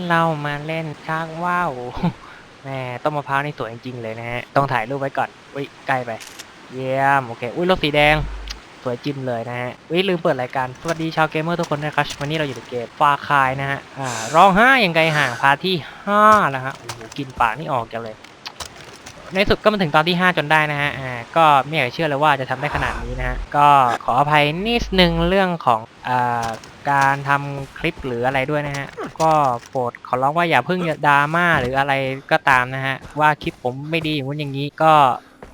เย็นเรามาเล่นช้างว่าวแหมต้นมะพร้าวนี่สวยจริงๆเลยนะฮะ ต้องถ่ายรูปไว้ก่อน อุ้ยใกล้ไป เยี่ยม โอเค อุ้ยรถสีแดง สวยจิ้มเลยนะฮะ อุ้ยลืมเปิดรายการ สวัสดีชาวเกมเมอร์ทุกคนนะครับ วันนี้เราอยู่ในเกมฟาคายนะฮะ อ่า ร้องไห้ยังไงห่างพาที่ห้าแล้วฮะ โอ้โห กินปากนี่ออกจังเลย ในสุดก็มาถึงตอนที่ 5 จนได้นะฮะ อ่า ก็ไม่อยากเชื่อเลยว่าจะทำได้ขนาดนี้นะฮะ ก็ขออภัยนิดนึงเรื่องของ อ่า การทำคลิปหรืออะไรด้วยนะฮะ ก็โปรดขอร้องว่าอย่าเพิ่งดราม่าหรืออะไรก็ตามนะฮะ ว่าคลิปผมไม่ดีอย่างนู้นอย่างนี้ก็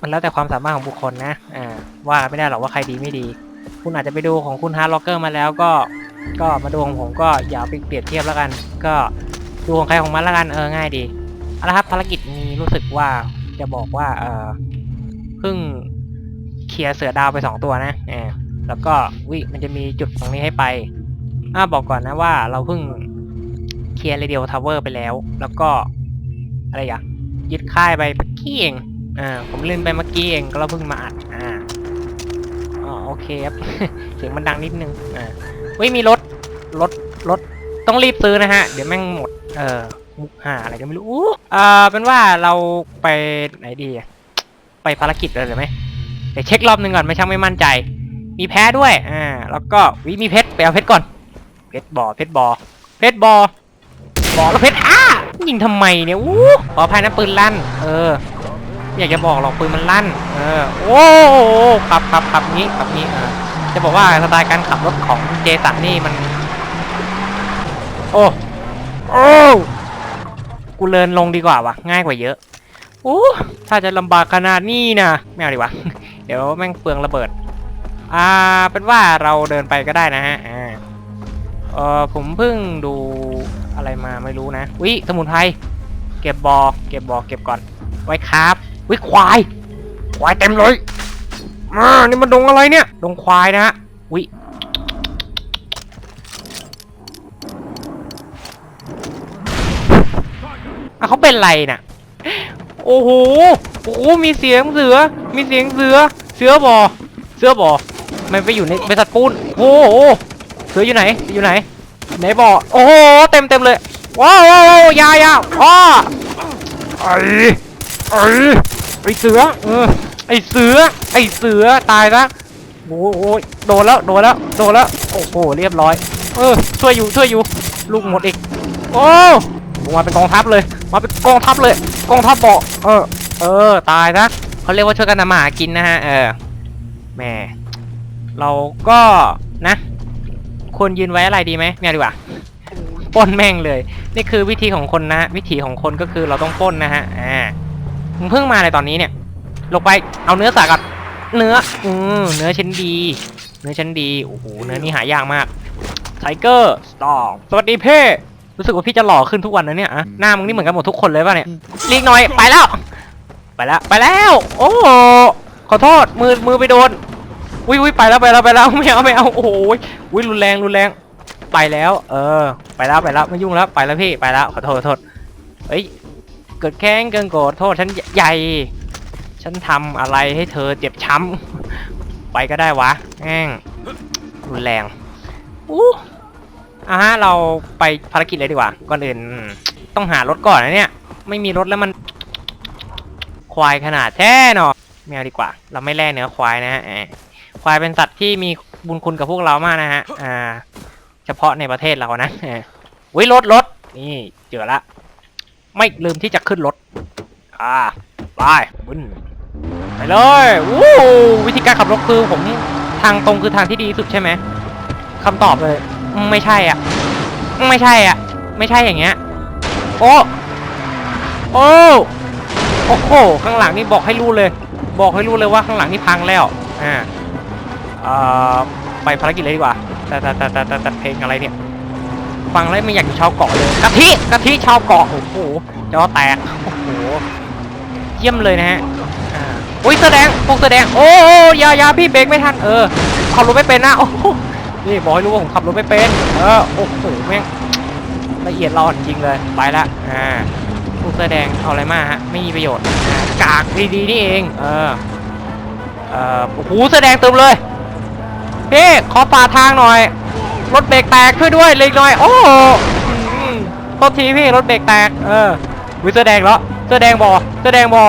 มันแล้วแต่ความสามารถของบุคคลนะอ่าว่าไม่ได้หรอกว่าใครดีไม่ดี คุณอาจจะไปดูของคุณฮาร์ดล็อกเกอร์มาแล้วก็ ก็มาดูของผมก็อย่าไปเปรียบเทียบแล้วกัน ก็ดูของใครของมันแล้วกันเออง่ายดีเอาละครับภารกิจนี้รู้สึกว่าจะบอกว่าเออเพิ่งเคลียร์เสือดาวไปสองตัวนะเออแล้วก็วิมันจะมีจุดตรงนี้ให้ไป อ่าบอกก่อนนะว่าเราเพิ่งเคลียร์เรเดียทาวเวอร์ไปแล้ว แล้วก็อะไรอะยึดค่ายไปเมื่อกี้เองอ่าผมเล่นไปเมื่อกี้เองก็เราเพิ่งมาอัดอ่าอ๋อโอเคครับ เสียงมันดังนิดนึงอ่าเฮ้ยมีรถรถรถต้องรีบซื้อนะฮะ เดี๋ยวแม่งหมด เออมุกหาอะไรก็ไม่รู้อู้อ่าเป็นว่าเราไปไหนดีอะไปภารกิจเลยหรือไหมเดี๋ยวเช็ครอบหนึ่งก่อนไม่ช่างไม่มั่นใจ มีแพ้ด้วยอ่าแล้วก็วิมีเพชรไปเอาเพชรก่อน ชรบอเพชรบอเพชรบอบอแล้วเพชรอ้ายิงทำไมเนี่ยอู้ขออภัยนะปืนลั่น เอออยากจะบอกหรอกปืนมันลั่น เออ โอ้ขับขับขับงี้ขับงี้อ่าจะบอกว่าสไตล์การขับรถของเจสันนี่มัน โอ้ โอ้ กูเลินลงดีกว่าวะง่ายกว่าเยอะโอ้ถ้าจะลำบากขนาดนี้นะไม่เอาดีกว่า เดี๋ยวแม่งเปลืองระเบิด อ่า เป็นว่าเราเดินไปก็ได้นะฮะ อ่า เออผมเพิ่งดูอะไรมาไม่รู้นะวิสมุนไพรเก็บบอกเก็บบอเก็บก่อน ไว้ครับวิควาย ควายเต็มเลยมานี่มันดงอะไรเนี่ยดงควายนะฮะวิอะเขาเป็นไรน่ะ โอ้โห โอ้โห มีเสียงเสือ มีเสียงเสือ เสือบอ เสือบอ มันไปอยู่ในบริษัทปูน โอ้โห สืออยู่ไหนอยู่ไหนไหนบอโอ้โหเต็มเต็มเลยว้าวว้าวว้าวยายาอ้อไอ้ไอ้ไอ้เสือเออไอ้เสือไอ้เสือตายละโอ้โหโดนแล้วโดนแล้วโดนแล้วโอ้โหเรียบร้อย เออช่วยอยู่ช่วยอยู่ลูกหมดอีกโอ้มาเป็นกองทัพเลย มาเป็นกองทัพเลย กองทัพเบาะเออ เออ ตายนะเขาเรียกว่าช่วยกันทำมาหากินนะฮะ เออแหมเราก็นะ ควรยืนไว้อะไรดีไหมไม่เอาดีกว่าปล้นแม่งเลย นี่คือวิธีของคนนะ วิธีของคนก็คือเราต้องปล้นนะฮะอ่ามึงเพิ่งมาในตอนนี้เนี่ย ลงไปเอาเนื้อสัตว์ก่อนเนื้ออือเนื้อชั้นดี เนื้อชั้นดีโอ้โหเนื้อนี่หายากมากไทเกอร์สตองสวัสดีเพ่รู้สึกว่าพี่จะหล่อขึ้นทุกวันนะเนี่ยอะหน้ามึงนี่เหมือนกันหมดทุกคนเลยป่ะเนี่ยลีกหน่อยไปแล้ว ไปแล้วไปแล้ว โอ้โหขอโทษมือมือไปโดน อุ้ยอุ้ยไปแล้วไปแล้วไปแล้วไม่เอาไม่เอาโอ้โหอุ้ยรุนแรงรุนแรงไปแล้ว เออ ไปแล้วไปแล้วไม่ยุ่งแล้วไปแล้วพี่ไปแล้วขอโทษขอโทษเฮ้ยเกิดแข้งเกินโกรธโทษฉันใหญ่ ฉันทำอะไรให้เธอเจ็บช้ำไปก็ได้วะแม่งรุนแรงอู้อะฮะเราไปภารกิจเลยดีกว่าก่อนอื่นต้องหารถก่อนนะเนี่ยไม่มีรถแล้วมัน ควายขนาดแท้เนาะไม่เอาดีกว่า เราไม่แล่เนื้อควายนะฮะ ควายเป็นสัตว์ที่มีบุญคุณกับพวกเรามากนะฮะ อ่า เฉพาะในประเทศเรานะวิรถรถนี่เจอละ ไม่ลืมที่จะขึ้นรถ อ่าไปบึ้นไปเลยวู้วิธีการขับรถคือผมทางตรงคือทางที่ดีสุดใช่ไหมคำตอบเลย ไม่ใช่อะ ไม่ใช่อะ ไม่ใช่อย่างเงี้ย โอ้โอ้โอ้โหข้างหลังนี่บอกให้รู้เลย บอกให้รู้เลยว่าข้างหลังนี่พังแล้ว อ่า ไปภารกิจเลยดีกว่าแต่แต่แต่แต่แต่แต่เพลงอะไรเนี่ย ฟังแล้วไม่อยากอยู่ชาวเกาะเลยกะทิกะทิชาวเกาะโอ้โหจอแตกโอ้โหเยี่ยมเลยนะฮะอุ้ยแสอแดงพวกแสอแดงโอ้อยายาพี่เบรกไม่ทันเออขับรถไม่เป็นนะโอ้โหนี่บอกให้รู้ว่าผมขับรถไม่เป็นเออโอ้โหแม่งละเอียดรอจริงเลยไปละอ่าผู้เสื้อแดงเอาอะไรมาฮะไม่มีประโยชน์อ่ากากดีๆนี่เองเออเอ่อโอ้โหเสื้อแดงเติมเลย พี่ขอปาทางหน่อย รถเบรกแตกช่วยด้วยเล็กหน่อย โอ้โหโทษทีพี่รถเบรกแตก เออวิเสื้อแดงแล้วเสื้อแดงบอเสื้อแดงบอ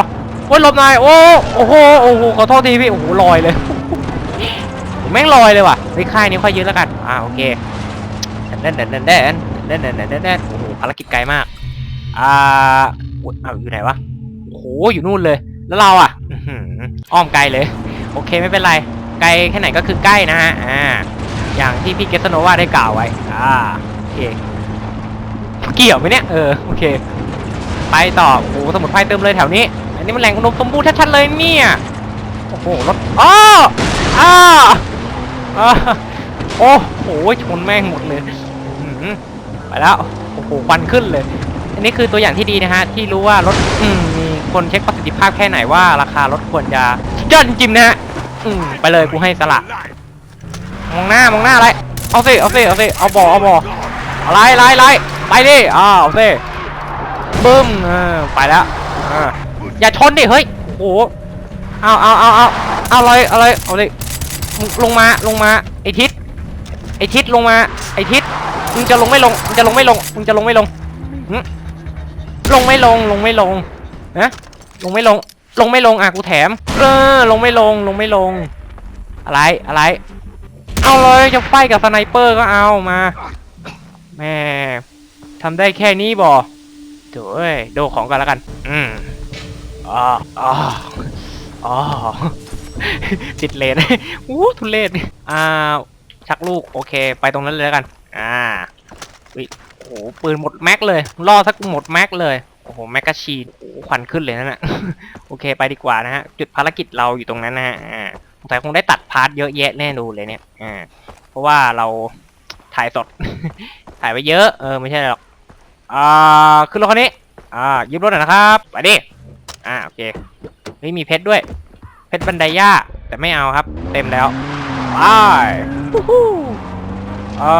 โอ้ยหลบหน่อย โอ้โอ้โหโอ้โหขอโทษทีพี่โอ้โหลอยเลยแม่งลอยเลยว่ะเฮ้ยค่ายนี้ค่อยยืดแล้วกันอ่าโอเคเด่นเด่นเด่นเด่นเด่นเด่นเด่นเด่นเด่นโอ้โหภารกิจไกลมากอ่าอุ๊ยอ้าวอยู่ไหนวะโอ้โหอยู่นู่นเลย แล้วเราอะอ้อมไกลเลย โอเคไม่เป็นไร ไกลแค่ไหนก็คือใกล้นะฮะอ่าอย่างที่พี่เกสโนวาได้กล่าวไว้อ่าโอเคเกี่ยวไหมเนี่ยเออโอเค ไปต่อโอ้โหสมุนไพรเติมเลยแถวนี้ อันนี้มันแหล่งอุดมสมบูรณ์ชัดๆเลยเนี่ยโอ้โหรถอ้ออ้าอ้าโอ้โหชนแม่งหมดเลยไปแล้วโอ้โหควันขึ้นเลย อันนี้คือตัวอย่างที่ดีนะฮะที่รู้ว่ารถอืมมีคนเช็คประสิทธิภาพแค่ไหนว่าราคารถควรจะสุดยอดจริงนะฮะ อืมไปเลยกูให้สละมองหน้ามองหน้าอะไรเอาสิเอาสิเอาสิเอาบอเอาบออะไรอะไรอะไรไปดิอ้าวเอาสิบึ้มเออไปแล้วอออย่าชนดิเฮ้ยโอ้โหเอาเอาเอาเอาเอาอะไรอะไรเอาเลยมึงลงมาลงมาไอทิศไอทิศลงมาไอทิศมึงจะลงไม่ลงมึงจะลงไม่ลงมึงจะลงไม่ลงหึลงไม่ลงลงไม่ลงฮะลงไม่ลง ลงไม่ลงอะกูแถม เออ ลงไม่ลงลงไม่ลง อะไรอะไร เอาเลยจะไฟกับสไนเปอร์ก็เอามาแม่ทำได้แค่นี้บอโถ่เอ้ยดูของกันแล้วกัน อืมอ๋ออ๋ออ๋อติดเลนอู้ทุเรศอ่าชักลูก โอเค ไปตรงนั้นเลยแล้วกัน อ่าอุ๊ยโอ้ปืนหมดแม็กเลยล่อสักหมดแม็กเลย โอ้โหแมกกาชีนควันขึ้นเลยนั่นแหละโอเคไปดีกว่านะฮะ จุดภารกิจเราอยู่ตรงนั้นนะฮะอ่าสงสัยคงได้ตัดพาร์ทเยอะแยะแน่ดูเลยเนี่ยอ่าเพราะว่าเราถ่ายสด ถ่ายไว้เยอะ เออไม่ใช่หรอกอ่าขึ้นรถคันนี้อ่ายืมรถหน่อยนะครับไปดิอ่าโอเคนี่มีเพชรด้วย เพชรบันไดย่าแต่ไม่เอาครับ เต็มแล้วไปวู้ฮู้เอ่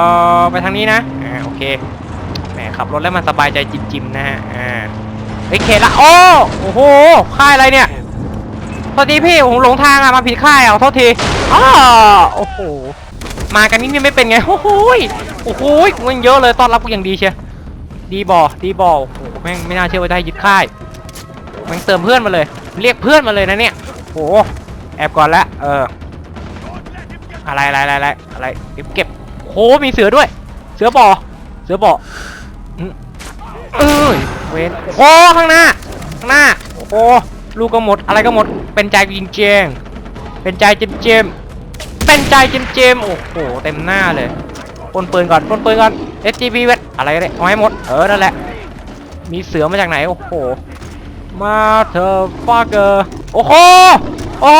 อไปทางนี้นะอ่าโอเค มขับรถแล้วมันสบายใจจิมๆนะฮะอ่าเฮ้ยเคละโอ้โอ้โหค่ายอะไรเนี่ยโทษทีพี่ผมหลงทางอะมาผิดค่ายอะขอโทษทีอ้าโอ้โหมากันนี่ไม่เป็นไงโอ้โหยโอ้โหยมันเยอะเลยต้อนรับกูอย่างดีเชียดีบอดีบอโอ้โหแม่งไม่น่าเชื่อว่าได้ยึดค่ายแม่งเติมเพื่อนมาเลย เรียกเพื่อนมาเลยนะเนี่ยโอ้โหแอบก่อนละเอออะไรอะไรอะไรอะไรเก็บเก็บโหมีเสือด้วย เสือบอเสือบออืม เอ้ยเวนโอ้ข้างหน้าข้างหน้าโอ้โหลูกก็หมดอะไรก็หมดเป็นใจจริงเจงเป็นใจเจมเจมเป็นใจเจมเจมโอ้โหเต็มหน้าเลยปนปืนก่อนปนปืนก่อน SGP เวทอะไรก็ได้เอาให้หมดเออนั่นแหละ มีเสือมาจากไหนโอ้โหมาเธอฟาเกอร์โอ้โหโอ้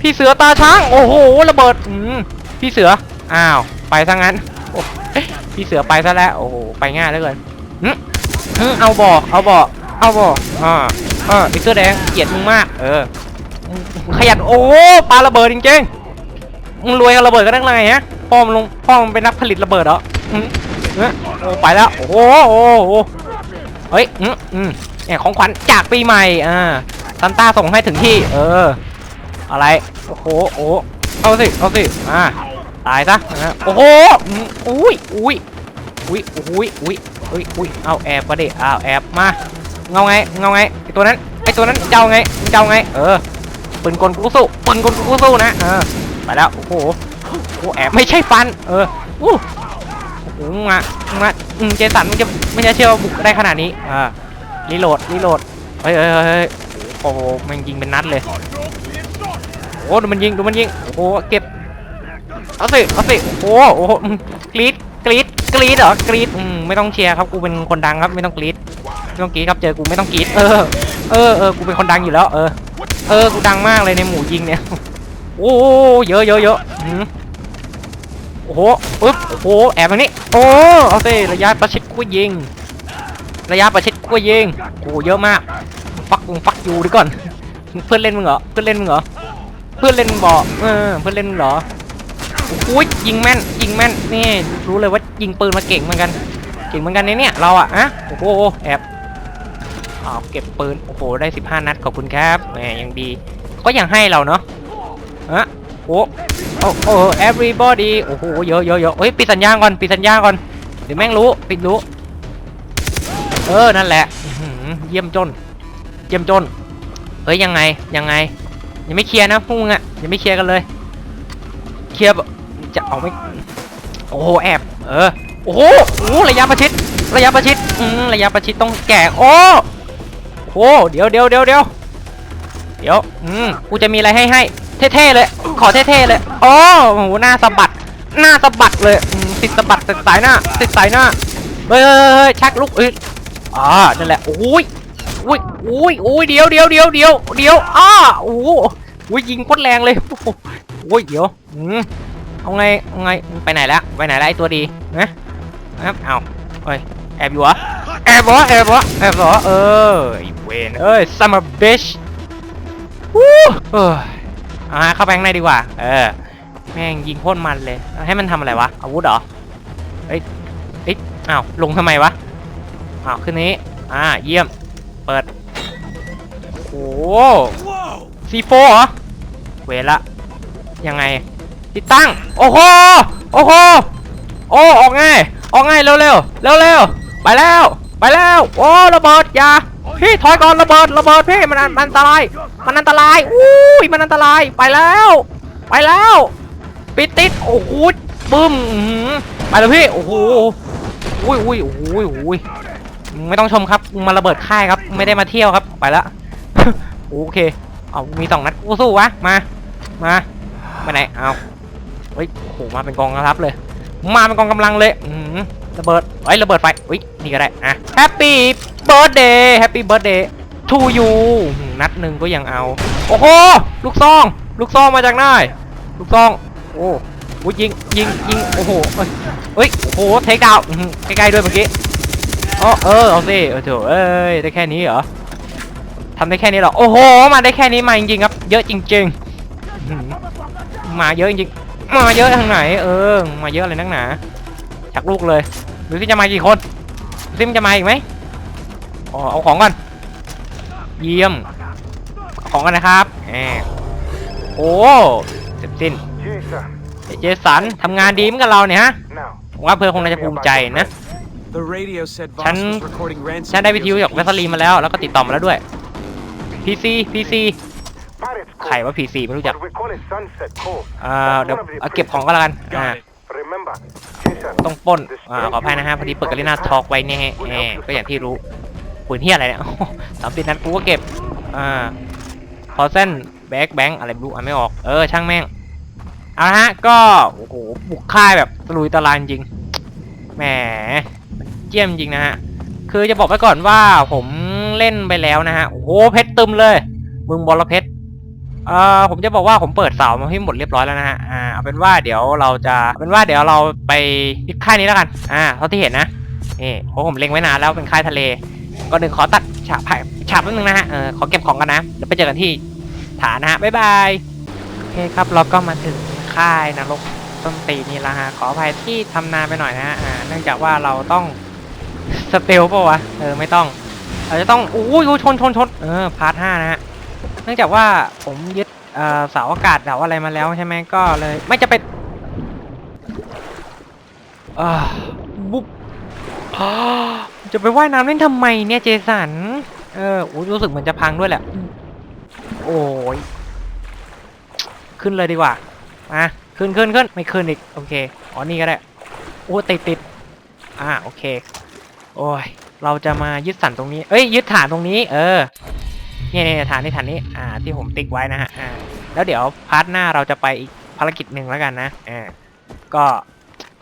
พี่เสือตาช้างโอ้โหระเบิดอืมพี่เสืออ้าวไปซะงั้นโอ พี่เสือไปซะแล้ว โอ้โห ไปง่ายเหลือเกินหึเอาบ่อเอาบ่อเอาบ่ออ่าเออไอ้เสื้อแดงเกลียดมึงมาก เออ ขยันโอ้ปลาระเบิดจริงๆมึงรวยกับระเบิดกันได้ไงฮะ พ่อมลง พ่อมเป็นนักผลิตระเบิดเหรออืมเออโอ้ไปแล้ว โอ้โหโอ้โหเฮ้ย อืมอืมเนี่ยของขวัญจากปีใหม่ อ่าซันต้าส่งให้ถึงที่ เออ อะไร โอ้โห โอ้เอาสิ เอาสิ อ่า ตายซะ โอ้โห อุ้ยอุ้ย อุ้ยอุ้ยอุ้ยอุ้ยอุ้ยเอาแอบมาดิเอาแอบมาเงาไงเงาไงไอตัวนั้นไอตัวนั้นเจ้าไงเจ้าไง เออปืนกลกูสู้ปืนกลกูสู้นะเออไปแล้วโอ้โหโอ้แอบไม่ใช่ฟัน เอออู้โอ้โหมึงมามาเจสันมึงจะไม่จะเชื่อว่าบุกได้ขนาดนี้อ่ารีโหลดรีโหลดเฮ้ยเฮ้ยเฮ้ยโอ้โหมันยิงเป็นนัดเลยโอ้ดูมันยิงดูมันยิงโอ้เก็บเอาสิเอาสิโอ้โหกรีดกรีด กรีดเหรอกรีดอืมไม่ต้องเชียร์ครับกูเป็นคนดังครับไม่ต้องกรีดไม่ต้องกรีดครับเจอกูไม่ต้องกรีดเออเออเออกูเป็นคนดังอยู่แล้ว เออ เออกูดังมากเลยในหมู่ยิงเนี่ยโอ้เยอะเยอะเยอะหืมโอ้โหปึ๊บโอ้โหแอบมานี่โอ้เอาสิระยะประชิดกูยิง ระยะประชิดกูยิงโอ้เยอะมากฟักฟักอยู่ดิก่อน เพื่อนเล่นมึงเหรอเพื่อนเล่นมึงเหรอเพื่อนเล่นบอกเออเพื่อนเล่นมึงเหรอ อ้โหยิงแม่นยิงแม่นนี่รู้เลยว่ายิงปืนมาเก่งเหมือนกัน เก่งเหมือนกันเนี่ยเราอะอะโอ้โหแอบเอาเก็บปืนโอ้โหได้ 15 นัดขอบคุณครับแหมยังดี ก็ยังให้เราเนาะอะโอ้โอ้โอ้ everybody โอ้โหเยอะเยอะเยอะเฮ้ยปิดสัญญาณก่อนปิดสัญญาณก่อนเดี๋ยวแม่งรู้ปิดรู้ เออนั่นแหละเยี่ยมจน เยี่ยมจนเฮ้ยยังไงยังไงยังไม่เคลียร์นะพวกมึงอะยังไม่เคลียร์กันเลย เคลียร์ จะเอาไม่โอ้โหแอบเออโอ้โหโอ้ระยะประชิด ระยะประชิดอืมระยะประชิดต้องแก่โอ้โหเดี๋ยวเดี๋ยวเดี๋ยวเดี๋ยวเดี๋ยวอืมกูจะมีอะไรให้ให้เท่ๆเลย ขอเท่ๆเลยโอ้โหหน้าสะบัด หน้าสะบัดเลยติดสะบัดติดสายหน้าติดสายหน้าเฮ้ยเฮ้ยเฮ้ยชักลุกเอ้ยอ่านั่นแหละโอ้ยโอ้ยโอ้ยโอ้ยเดี๋ยวเดี๋ยวเดี๋ยวเดี๋ยวเดี๋ยวอ้าโอ้โหยยิงโคตรแรงเลยโอ้ยเดี๋ยวอืม เอาไงเอาไงไปไหนแล้วไปไหนแล้วไอตัวดีนะนะเอาเฮ้ยแอบอยู่เหรอแอบเหรอแอบเหรอแอบเหรอเออไอเวนเอ้ย summer bitch วู้เออเอาฮะเข้าไปข้างในดีกว่า เออแม่งยิงโคตรมันเลย ให้มันทำอะไรวะอาวุธเหรอเอ้ยเอ้ยอ้าวลงทำไมวะอ้าวขึ้นนี้อ่าเยี่ยมเปิดโอ้โหซีโฟเหรอเวละยังไง ติดตั้ง โอ้โห โอ้โห โอ้ ออกง่าย ออกง่ายเร็วเร็วเร็วเร็วๆไปแล้ว ไปแล้ว โอ้ ระเบิดอย่า พี่ถอยก่อนระเบิด ระเบิดพี่มันอันมันอันตราย มันอันตราย อุ้ย มันอันตราย ไปแล้ว ไปแล้ว ปิดติด โอ้โหบึ้มไปแล้วพี่ โอ้โห อุ้ยอุ้ยโอ้ยโอ้ยไม่ต้องชมครับ มาระเบิดค่ายครับ ไม่ได้มาเที่ยวครับ ไปละ โอเค เอามีสองนัดกูสู้วะ มา มา ไปไหน เอา เฮ้ยโอ้โหมาเป็นกองกำลังเลย มาเป็นกองกำลังเลยอืมระเบิดเฮ้ยระเบิดไฟอุ้ยนี่ก็ได้อะ Happy Birthday Happy Birthday to you อืมนัดหนึ่งก็ยังเอา โอ้โหลูกซอง ลูกซองมาจากไหนลูกซองโอ้โหยิงยิงยิงโอ้โหเอ้ยเฮ้ยโอ้โหเทคดาวใกล้ๆด้วยเมื่อกี้อ๋อเออเอาสิเออเถอะเอ้ยได้แค่นี้เหรอทำได้แค่นี้หรอโอ้โหมาได้แค่นี้มาจริงๆครับ เยอะจริง ๆ มาเยอะจริง มาเยอะทางไหน เออ มาเยอะเลยนักหนาชักลูกเลยดูสิจะมากี่คนดูสิมันจะมาอีกไหมอ๋อเอาของก่อนเยี่ยมเอาของกันนะครับแหมโอ้เสร็จสิ้น Jason, เจสันทำงานดีเหมือนกับเราเนี่ยฮะ now. ผมว่าเพื่อนคงน่าจะภูมิใจนะ The radio said Voss ฉัน was recording ransom ฉันได้วิทยุ videos จาก of แวสลีนมาแล้วแล้วก็ติดต่อมาแล้วด้วย PC PC Pirates ใคร Cove, ว่า PC ไม่รู้จัก but we call it Sunset Cove. อ่าเดี๋ยวเอาเก็บของก็แล้วกันอ่า Got it. Remember, Jason, ต้องปล้นอ่าขออภัยนะฮะพอดีเปิดกาลินาทอล์กไว้เนี่ยฮะแหมก็อย่างที่รู้ปืนเฮียอะไรเนี่ยสามสิบนัดกูก็เก็บอ่าพอเส้นแบ็กแบงอะไรไม่รู้อ่านไม่ออกเออช่างแม่งเอาละฮะก็โอ้โหบุกค่ายแบบตะลุยตะลานจริงแหมเยี่ยมจริงนะฮะคือจะบอกไว้ก่อนว่าผมเล่นไปแล้วนะฮะโอ้โหเพชรตึมเลยมึงบอลเพชร เอ่อผมจะบอกว่าผมเปิดเสามาให้หมดเรียบร้อยแล้วนะฮะอ่าเอาเป็นว่าเดี๋ยวเราจะเอาเป็นว่าเดี๋ยวเราไปที่ค่ายนี้แล้วกันอ่าเท่าที่เห็นนะนี่เพราะผมเล็งไว้นานแล้วเป็นค่ายทะเลก่อนหนึ่งขอตัดฉากฉากแป๊บนึงนะฮะเออขอเก็บของกันนะเดี๋ยวไปเจอกันที่ฐานนะฮะบ๊ายบายโอเคครับเราก็มาถึงค่ายนรกต้นตีนี่ละฮะขออภัยที่ทำนานไปหน่อยนะฮะอ่าเนื่องจากว่าเราต้องสเตลปะวะเออไม่ต้องอาจจะต้องอุ้ยชนชนชนเออพาร์ทห้านะฮะ นื่องจากว่าผมยึดเอ่อเสาอากาศเสาอะไรมาแล้วใช่ไหมก็เลย ไม่จะเป็นอ่าบุ๊บอ่าจะไปว่ายน้ำเล่นทำไมเนี่ยเจสัน เออโอ้ยรู้สึกเหมือนจะพังด้วยแหละ โอ้ย ขึ้นเลยดีกว่ามาขึ้นขึ้นขึ้นไม่ขึ้นอีก โอเค อ๋อ นี่ก็ได้ โอ้ติดติดอ่า โอเค โอ้ย เราจะมายึดสันตรงนี้ เอ้ย ยึดฐานตรงนี้ เออ เนี่ยเนี่ยฐานนี้ฐานนี้อ่าที่ผมติ๊กไว้นะฮะอ่าแล้วเดี๋ยวพาร์ทหน้าเราจะไปอีกภารกิจหนึ่งแล้วกันนะอ่าก็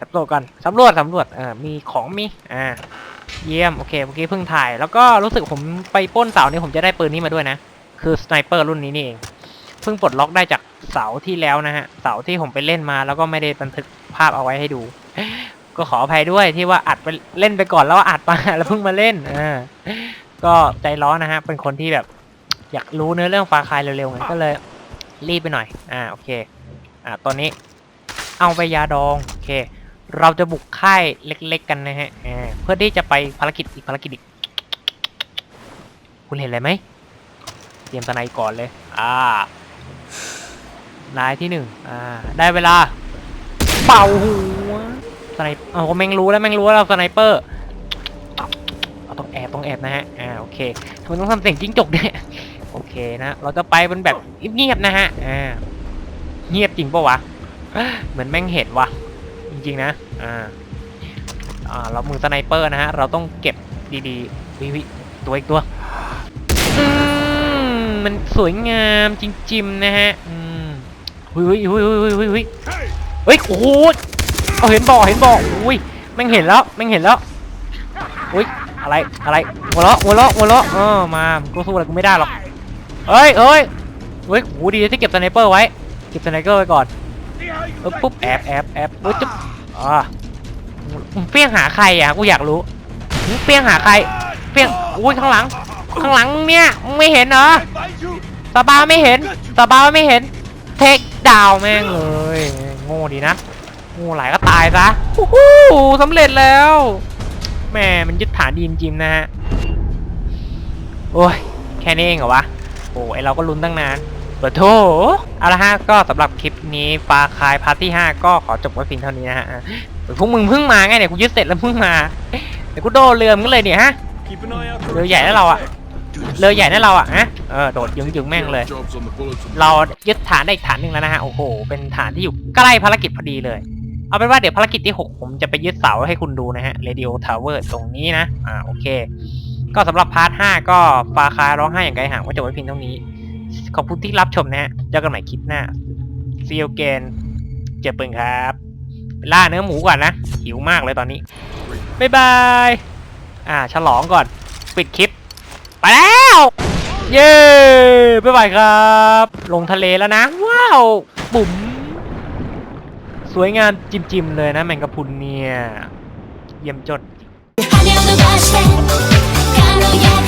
สำรวจกันสำรวจสำรวจเออมีของมีอ่าเยี่ยมโอเคเมื่อกี้เพิ่งถ่าย แล้วก็รู้สึกผมไปป้นเสานี้ผมจะได้ปืนนี้มาด้วยนะ คือสไนเปอร์รุ่นนี้นี่เองเพิ่งปลดล็อกได้จากเสาที่แล้วนะฮะเสาที่ผมไปเล่นมา แล้วก็ไม่ได้บันทึกภาพเอาไว้ให้ดู ก็ขออภัยด้วยที่ว่าอัดไปเล่นไปก่อนแล้วอัดมาแล้วเพิ่งมาเล่นอ่าก็ใจร้อนนะฮะเป็นคนที่แบบ อยากรู้เนื้อเรื่องฟาคายเร็วๆไงก็เลยรีบไปหน่อย อ่าโอเค อ่าตอนนี้เอาไปยาดอง โอเค เราจะบุกค่ายเล็ก ๆ กันนะฮะอ่าเพื่อที่จะไปภารกิจอีกภารกิจอีก คุณเห็นอะไรไหม เตรียมสไนก่อนเลย อ่ารายที่หนึ่งอ่า ได้เวลา เป่าหัวสไนเปอร์เอาแม่งรู้แล้วแม่งรู้แล้วเราสไนเปอร์เราต้องแอบต้องแอบแอบนะฮะ อ่าโอเคทำไมต้องทำเสียงจิ้งจกเนี่ย โอเคนะเราจะไปเป็นแบบเงียบๆนะฮะอ่าเงียบจริงปะวะเหมือนแม่งเห็นวะจริงๆนะอ่าอ่าเรามือสไนเปอร์นะฮะเราต้องเก็บดีๆวิวิตัวอีกตัวอืมมันสวยงามจริงๆนะฮะอืมหุยหุยหุยหุยหุยหุยเฮ้ยโอ้โหเอาเห็นบ่อเห็นบ่ออุ้ยแม่งเห็นแล้วแม่งเห็นแล้วอุ้ยอะไรอะไรหัวเราะหัวเราะหัวเราะเออมากูสู้อะไรกูไม่ได้หรอก เฮ้ยเฮ้ยเฮ้ยโหดีที่เก็บสไนเปอร์ไว้ เก็บสไนเปอร์ไว้ก่อนเออปุ๊บแอบแอบแอบเฮ้ยจุ๊บอ่ามึงเปี้ยงหาใครอะกูอยากรู้มึงเปี้ยงหาใคร เปี้ยงอุ้ยข้างหลัง ข้างหลังมึงเนี่ยมึงไม่เห็นเหรอสบาไม่เห็นสบาไม่เห็น เทคดาวแม่งเลยโง่ดีนะโง่หลายก็ตายซะโอ้โหสำเร็จแล้วแม่มันยึดฐานดีจริงๆนะฮะโอ้ยแค่นี้เองเหรอวะ อ้ไอเราก็ลุ้นตั้งนานเปิดโถเอาละฮะก็สำหรับคลิปนี้ฟาคายพาร์ทที่ 5 ก็ขอจบไว้เพียงเท่านี้นะฮะพวกมึงเพิ่งมาไงเนี่ยกูยึดเสร็จแล้วเพิ่งมาเดี๋ยวกูโดนเรือมึงเลยเนี่ยฮะเรือใหญ่แล้วเราอะเรือใหญ่นั่นเราอะฮะเออโดดยึงยึงแม่งเลย เรายึดฐานได้อีกฐานหนึ่งแล้วนะฮะ โอ้โห เป็นฐานที่อยู่ใกล้ภารกิจพอดีเลย เอาเป็นว่าเดี๋ยวภารกิจที่ 6 ผมจะไปยึดเสาให้คุณดูนะฮะ Radio Tower ตรงนี้นะ อ่า โอเค ก็สำหรับพาร์ท 5 ก็ฟาคาร้องไห้อย่างไกลห่างไว้จบไว้เพียงเท่านี้ ขอบคุณที่รับชมนะฮะ เจอกันใหม่คลิปหน้า See you again เจอปืนครับไปล่าเนื้อหมูก่อนนะ หิวมากเลยตอนนี้ บ๊ายบาย อ่า ฉลองก่อน ปิดคลิป ไปแล้ว เย้ บ๊ายบายครับ ลงทะเลแล้วนะ ว้าว บุ๋ม สวยงามจิมๆเลยนะแมงกะพรุนเนี่ย เยี่ยมจด 羽を伸ばして Yeah.